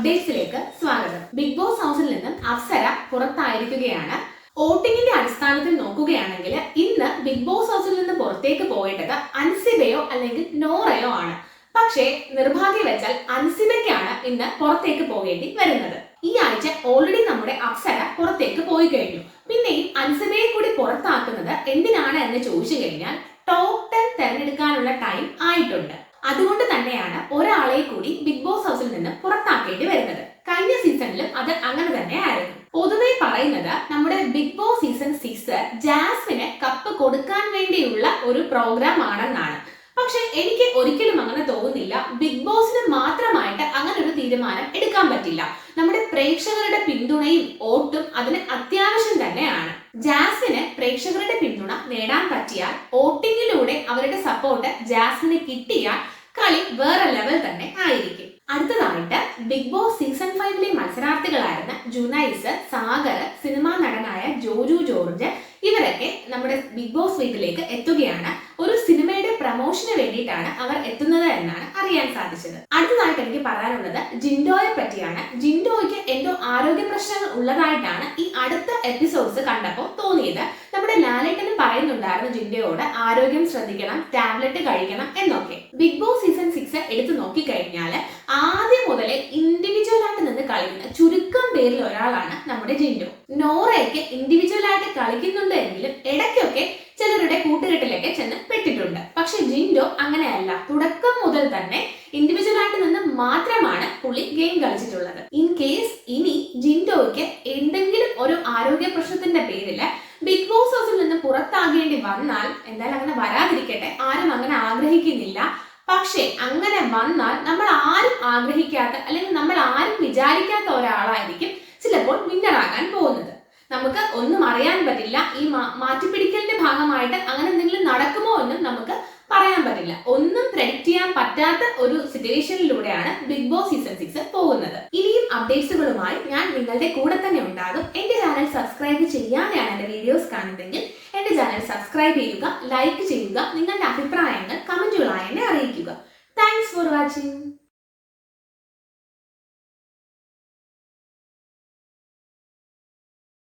അപ്ഡേറ്റ്സിലേക്ക് സ്വാഗതം. Big boss ഹൗസിൽ നിന്നും അപ്സര പുറത്തായിരിക്കുകയാണ്. വോട്ടിങ്ങിന്റെ അടിസ്ഥാനത്തിൽ നോക്കുകയാണെങ്കിൽ ഇന്ന് ബിഗ് ബോസ് ഹൗസിൽ നിന്ന് പുറത്തേക്ക് പോയേണ്ടത് അൻസിബയോ അല്ലെങ്കിൽ നോറയോ ആണ്. പക്ഷേ നിർഭാഗ്യവശാൽ അൻസിബയ്ക്കാണ് ഇന്ന് പുറത്തേക്ക് പോകേണ്ടി വരുന്നത്. ഈ ആഴ്ച ഓൾറെഡി നമ്മുടെ അപ്സര പുറത്തേക്ക് പോയി കഴിഞ്ഞു. പിന്നെയും അൻസിബയെ കൂടി പുറത്താക്കുന്നത് എന്തിനാണ് എന്ന് ചോദിച്ചു കഴിഞ്ഞാൽ ടോപ്പ് ടെൻ തെരഞ്ഞെടുക്കാനുള്ള ടൈം ആയിട്ടുണ്ട്. അതുകൊണ്ട് തന്നെയാണ് ഒരാളെ കൂടി ബിഗ് പുറത്താക്കേണ്ടി വരുന്നത്. കഴിഞ്ഞ സീസണിലും അത് അങ്ങനെ തന്നെ ആയിരുന്നു. പൊതുവെ പറയുന്നത് നമ്മുടെ ബിഗ് ബോസ് സീസൺ സിക്സ് ജാസ്മിന് കപ്പ് കൊടുക്കാൻ വേണ്ടിയുള്ള ഒരു പ്രോഗ്രാം ആണെന്നാണ്. പക്ഷെ എനിക്ക് ഒരിക്കലും അങ്ങനെ തോന്നുന്നില്ല. ബിഗ് ബോസിന് മാത്രമായിട്ട് അങ്ങനെ ഒരു തീരുമാനം എടുക്കാൻ പറ്റില്ല. നമ്മുടെ പ്രേക്ഷകരുടെ പിന്തുണയും ഓട്ടും അതിന് അത്യാവശ്യം തന്നെയാണ്. ജാസ്മിന് പ്രേക്ഷകരുടെ പിന്തുണ നേടാൻ പറ്റിയാൽ വോട്ടിങ്ങിലൂടെ അവരുടെ സപ്പോർട്ട് ജാസ്മിന് കിട്ടിയാൽ കളി വേറെ ലെവൽ തന്നെ ആയിരിക്കും. അടുത്തതായിട്ട് ബിഗ് ബോസ് സീസൺ ഫൈവിലെ മത്സരാർത്ഥികളായിരുന്ന ജുനൈസ് സാഗർ സിനിമാ നടനായ ജോജു ജോർജ് ഇവരൊക്കെ നമ്മുടെ ബിഗ് ബോസ് വീട്ടിലേക്ക് എത്തുകയാണ്. ഒരു സിനിമയുടെ പ്രമോഷന് വേണ്ടിയിട്ടാണ് അവർ എത്തുന്നത് എന്നാണ് അറിയാൻ സാധിച്ചത്. അടുത്തതായിട്ട് എനിക്ക് പറയാനുള്ളത് ജിൻഡോയെ പറ്റിയാണ്. ജിൻഡോയ്ക്ക് എന്തോ ആരോഗ്യ പ്രശ്നങ്ങൾ ഉള്ളതായിട്ടാണ് ഈ അടുത്ത എപ്പിസോഡ്സ് കണ്ടപ്പോൾ തോന്നിയത്. നമ്മുടെ ലാലേട്ടൻ പറയുന്നുണ്ടായിരുന്നു ജിൻഡോയോട് ആരോഗ്യം ശ്രദ്ധിക്കണം ടാബ്ലറ്റ് കഴിക്കണം എന്നൊക്കെ. ബിഗ് ബോസ് സീസൺ സിക്സ് എടുത്തു നോക്കിക്കഴിഞ്ഞാൽ ആദ്യം മുതലേ ഇൻഡിവിജ്വൽ ആയിട്ട് നിന്ന് കളിക്കുന്ന ചുരുക്കം പേരിൽ ഒരാളാണ് നമ്മുടെ ജിൻഡു. നോറയൊക്കെ ഇൻഡിവിജ്വൽ ആയിട്ട് കളിക്കുന്നുണ്ട് എങ്കിലും ഇടയ്ക്കൊക്കെ ചിലരുടെ കൂട്ടുകെട്ടിലൊക്കെ ചെന്ന് പെട്ടിട്ടുണ്ട്. പക്ഷെ ജിൻഡോ അങ്ങനെയല്ല. തുടക്കം മുതൽ തന്നെ ഇൻഡിവിജ്വൽ ആയിട്ട് നിന്ന് മാത്രമാണ് പുള്ളി ഗെയിം കളിച്ചിട്ടുള്ളത്. ഇൻ കേസ് ഇനി ജിൻഡോയ്ക്ക് എന്തെങ്കിലും ഒരു ആരോഗ്യ പ്രശ്നത്തിന്റെ പേരിൽ ബിഗ് ബോസ് ഹൗസിൽ നിന്ന് പുറത്താകേണ്ടി വന്നാൽ എന്തായാലും അങ്ങനെ വരാതിരിക്കട്ടെ ആരും അങ്ങനെ ആഗ്രഹിക്കുന്നില്ല. പക്ഷെ അങ്ങനെ വന്നാൽ നമ്മൾ ആരും ആഗ്രഹിക്കാത്ത അല്ലെങ്കിൽ നമ്മൾ ആരും വിചാരിക്കാത്ത ഒരാളായിരിക്കും ചിലപ്പോൾ വിന്നറാകാൻ പോകുന്നത്. നമുക്ക് ഒന്നും അറിയാൻ പറ്റില്ല. ഈ മാറ്റിപ്പിടിക്കലിന്റെ ഭാഗമായിട്ട് അങ്ങനെ എന്തെങ്കിലും നടക്കുമോ എന്നും നമുക്ക് പറയാൻ പറ്റില്ല. ഒന്നും പ്രെഡിക്റ്റ് ചെയ്യാൻ പറ്റാത്ത ഒരു സിറ്റുവേഷനിലൂടെയാണ് ബിഗ് ബോസ് സീസൺ സിക്സ് പോകുന്നത്. ഇനിയും അപ്ഡേറ്റ്സുകളുമായി ഞാൻ നിങ്ങളുടെ കൂടെ തന്നെ ഉണ്ടാകും. എന്റെ ചാനൽ സബ്സ്ക്രൈബ് ചെയ്യാതെയാണ് എന്റെ വീഡിയോസ് കാണുന്നതെങ്കിൽ എന്റെ ചാനൽ സബ്സ്ക്രൈബ് ചെയ്യുക ലൈക്ക് ചെയ്യുക നിങ്ങളുടെ അഭിപ്രായങ്ങൾ കമന്റുകളായി എന്നെ അറിയിക്കുക. Thanks for watching